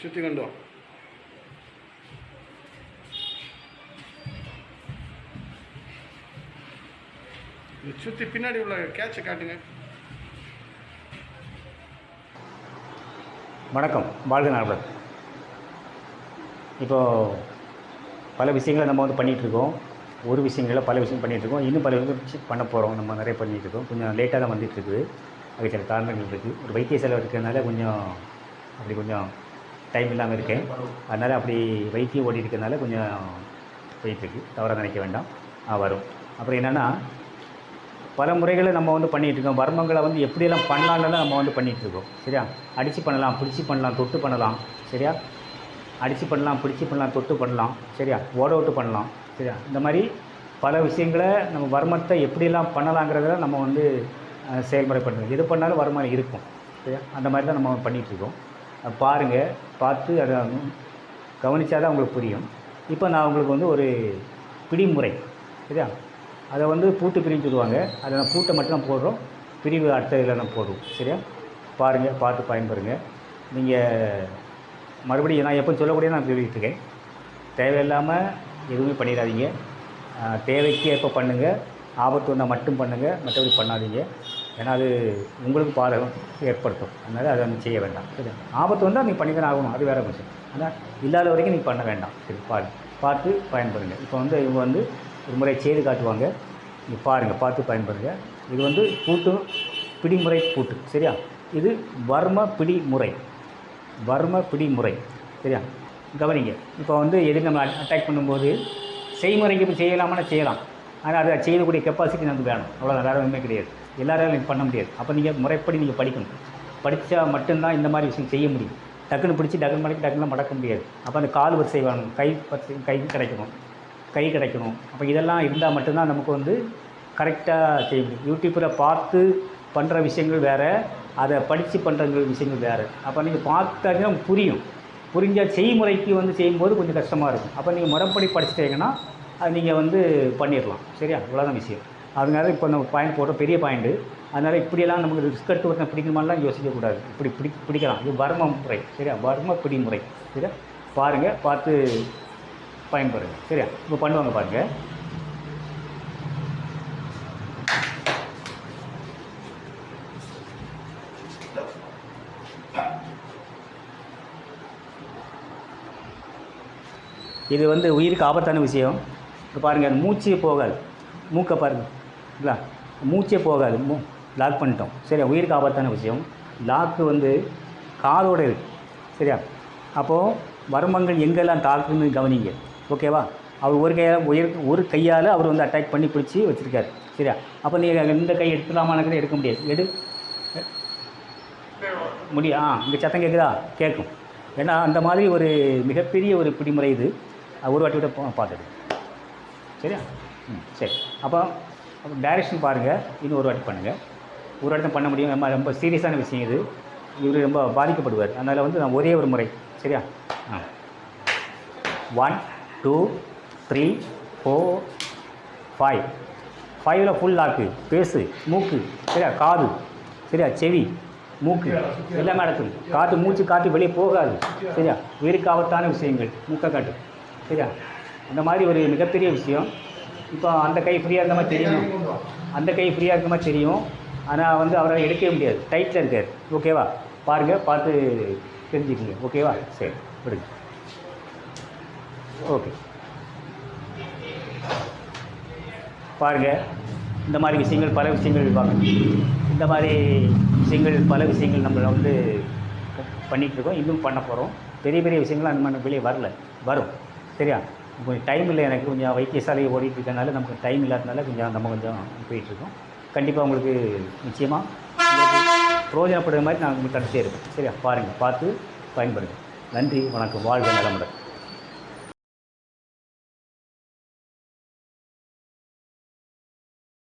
சுற்றி கொண்டு வா சுற்றி பின்னாடி உள்ள கேட்சை காட்டுங்க. வணக்கம். வாழ்க நலமுடன் இப்போது பல விஷயங்களை நம்ம வந்து பண்ணிகிட்ருக்கோம். ஒரு விஷயங்கள பல விஷயம் பண்ணிகிட்ருக்கோம். இன்னும் பல விஷயம் பண்ண போகிறோம் நம்ம நிறைய பண்ணிகிட்ருக்கோம். கொஞ்சம் லேட்டாக தான் வந்துட்டுருக்குது அது சில காரணங்கள் இருக்குது ஒரு வைத்திய செலவு இருக்கிறதுனால கொஞ்சம் அப்படி கொஞ்சம் டைம் இல்லாமல் இருக்கேன். அதனால் அப்படி வைத்தியம் ஓடி இருக்கிறதுனால கொஞ்சம் போயிட்டுருக்கு. தவறாக நினைக்க வேண்டாம். வரும். அப்புறம் என்னென்னா பல முறைகளை நம்ம வந்து பண்ணிகிட்டு இருக்கோம். வர்மங்களை வந்து எப்படியெல்லாம் பண்ணலான்னு நம்ம வந்து பண்ணிகிட்ருக்கோம் சரியா? அடித்து பண்ணலாம் பிடிச்சி பண்ணலாம் தொட்டு பண்ணலாம். சரியா? அடித்து பண்ணலாம் பிடிச்சி பண்ணலாம் தொட்டு பண்ணலாம். சரியா? ஓட விட்டு பண்ணலாம். சரியா? இந்த மாதிரி பல விஷயங்களை நம்ம வர்மத்தை எப்படியெல்லாம் பண்ணலாங்கிறத நம்ம வந்து செயல்முறை பண்ணுறோம் எது பண்ணாலும் வருமானம் இருக்கும். சரியா? அந்த மாதிரி தான் நம்ம பண்ணிகிட்ருக்கோம் பாருங்கள் பார்த்து அதை கவனித்தா தான் உங்களுக்கு புரியும். இப்போ நான் உங்களுக்கு வந்து ஒரு பிடிமுறை சரியா? அதை வந்து பூட்டு பிரிவு சொல்லுவாங்க. அதை நான் பூட்டை மட்டும் தான் போடுறோம். பிரிவு அடுத்த இதில் நான் போடுவோம் சரியா? பாருங்கள் பார்த்து பயன்பெறுங்க. நீங்கள் மறுபடியும் நான் எப்போ சொல்லக்கூடிய நான் தெரிவித்துருக்கேன் தேவையில்லாமல் எதுவுமே பண்ணிடாதீங்க. தேவைக்கு எப்போ பண்ணுங்கள் ஆபத்து வந்தால் மட்டும் பண்ணுங்கள் மற்றபடி பண்ணாதீங்க. ஏன்னா அது உங்களுக்கு பாதகம் ஏற்படுத்தும். அதனால் அதை வந்து செய்ய வேண்டாம். சரி. ஆபத்து வந்தால் நீங்கள் பண்ணி தான் ஆகணும். அது வேறு விஷயம். ஆனால் இல்லாத வரைக்கும் நீங்கள் பண்ண வேண்டாம். சரி பாரு. பார்த்து பயன்படுங்க. இப்போ வந்து இவங்க வந்து ஒரு முறை செய்து காட்டுவாங்க. நீ பாருங்கள் பார்த்து பயன்படுங்க. இது வந்து பூட்டு பிடிமுறை பூட்டு. சரியா? இது வர்ம பிடிமுறை. வர்ம பிடிமுறை. சரியா? கவனிங்க. இப்போ வந்து எது நம்ம அட்டாக் பண்ணும்போது செய்முறைக்கு இப்போ செய்யலாமான்னா செய்யலாம். ஆனால் அதை செய்யக்கூடிய கெப்பாசிட்டி நமக்கு வேணும். அவ்வளோ வேறு ஒன்றுமே கிடையாது. எல்லாராலும் நீங்கள் பண்ண முடியாது. அப்போ நீங்கள் முறைப்படி நீங்கள் படிக்கணும். படித்தா மட்டும்தான் இந்த மாதிரி விஷயம் செய்ய முடியும். டக்குன்னு பிடிச்சி டக்குன்னு மடக்கி டக்குன்னு மடக்க முடியாது. அப்போ அந்த கால் வரிசை வேணும். கை வரிசை கை கிடைக்கணும். கை கிடைக்கணும். அப்போ இதெல்லாம் இருந்தால் மட்டும்தான் நமக்கு வந்து கரெக்டாக செய்ய முடியும். யூடியூப்பில் பார்த்து பண்ணுற விஷயங்கள் வேறு அதை படித்து பண்ணுற விஷயங்கள் வேறு. அப்போ நீங்கள் பார்த்தாங்கன்னா புரியும். புரிஞ்ச செய்முறைக்கு வந்து செய்யும்போது கொஞ்சம் கஷ்டமாக இருக்கும். அப்போ நீங்கள் முறைப்படி படிச்சிட்டீங்கன்னா அது நீங்கள் வந்து பண்ணிடலாம். சரியா? இவ்வளோதான் விஷயம். அதனால இப்போ நம்ம பாயிண்ட் போடுற பெரிய பாயிண்ட்டு அதனால் இப்படியெல்லாம் நமக்கு ரிஸ்க் எடுத்து ஒருத்தன் பிடிக்கணுமாலாம் யோசிக்கக்கூடாது இப்படி பிடி பிடிக்கலாம். இது வர்ம முறை சரியா? வர்ம பிடி முறை சரியா? பாருங்கள் பார்த்து பயன்படுங்க சரியா? இப்போ பண்ணுவாங்க பாருங்கள் இது வந்து உயிருக்கு ஆபத்தான விஷயம். இப்போ பாருங்கள் மூச்சு போகாது மூக்கை பாருங்கள் இல்லை மூச்சே போகாது. மூ லாக் பண்ணிட்டோம். சரியா? உயிருக்கு ஆபத்தான விஷயம். லாக்கு வந்து காதோடு இருக்குது சரியா? அப்போது வர்மங்கள் எங்கெல்லாம் தாக்குன்னு கவனிங்க. ஓகேவா அவர் ஒரு கையால் உயிர் ஒரு கையால் அவர் வந்து அட்டாக் பண்ணி பிடிச்சி வச்சுருக்காரு. சரியா? அப்போ நீங்கள் இந்த கை எடுக்கலாமான்னு எடுக்க முடியாது. எடு. முடியும் ஆ இங்கே சத்தம் கேட்குதா கேட்கும் ஏன்னா அந்த மாதிரி ஒரு மிகப்பெரிய ஒரு பிடிமுறை இது. ஒரு வாட்டி விட பார்த்துடு சரியா? ம் சரி. அப்போ டைரெக்ஷன் பாருங்கள் இன்னும் ஒரு வாட்டி பண்ணுங்கள் ஒரு வாட்டி தான் பண்ண முடியும். ரொம்ப ரொம்ப சீரியஸான விஷயம் இது. இவர் ரொம்ப பாதிக்கப்படுவார். அதனால் வந்து நான் ஒரே ஒரு முறை. சரியா? ஆ. One two three four five ஃபைவ்ல ஃபுல் லாக்கு பேசு மூக்கு. சரியா? காது. சரியா? செவி. மூக்கு. எல்லாமே அடக்கும். காற்று மூச்சு காற்று வெளியே போகாது. சரியா? உயிருக்கு ஆபத்தான விஷயங்கள். மூக்கை காட்டு. சரியா? அந்த மாதிரி ஒரு மிகப்பெரிய விஷயம். இப்போ அந்த கை ஃப்ரீயாக இருந்த மாதிரி தெரியும் அந்த கை ஃப்ரீயாக இருக்க மாதிரி தெரியும். ஆனால் வந்து அவரால் எடுக்கவே முடியாது. டைட்டில் இருக்கார். ஓகேவா பாருங்கள் பார்த்து தெரிஞ்சுக்கங்க. ஓகேவா சரி. விடுங்க. ஓகே பாருங்கள் இந்த மாதிரி விஷயங்கள் பல விஷயங்கள் வாங்க இந்த மாதிரி விஷயங்கள் பல விஷயங்கள் நம்மளை வந்து பண்ணிகிட்டு இருக்கோம். இன்னும் பண்ண போகிறோம் பெரிய பெரிய விஷயங்கள் அந்த மாதிரி வெளியே வரல. வரும். சரியா? கொஞ்சம் டைம் இல்லை. எனக்கு கொஞ்சம் வைத்தியசாலையை ஓடிட்டு இருக்கனால நமக்கு டைம் இல்லாதனால கொஞ்சம் நம்ம கொஞ்சம் போயிட்டுருக்கோம் கண்டிப்பாக உங்களுக்கு நிச்சயமாக உங்களுக்கு பிரயோஜனப்படுற மாதிரி நான் உங்களுக்கு கடைசியாக இருக்கேன் சரியா? பாருங்கள் பார்த்து பயன்படுங்க நன்றி வணக்கம். வாழ்க நலமுடன்.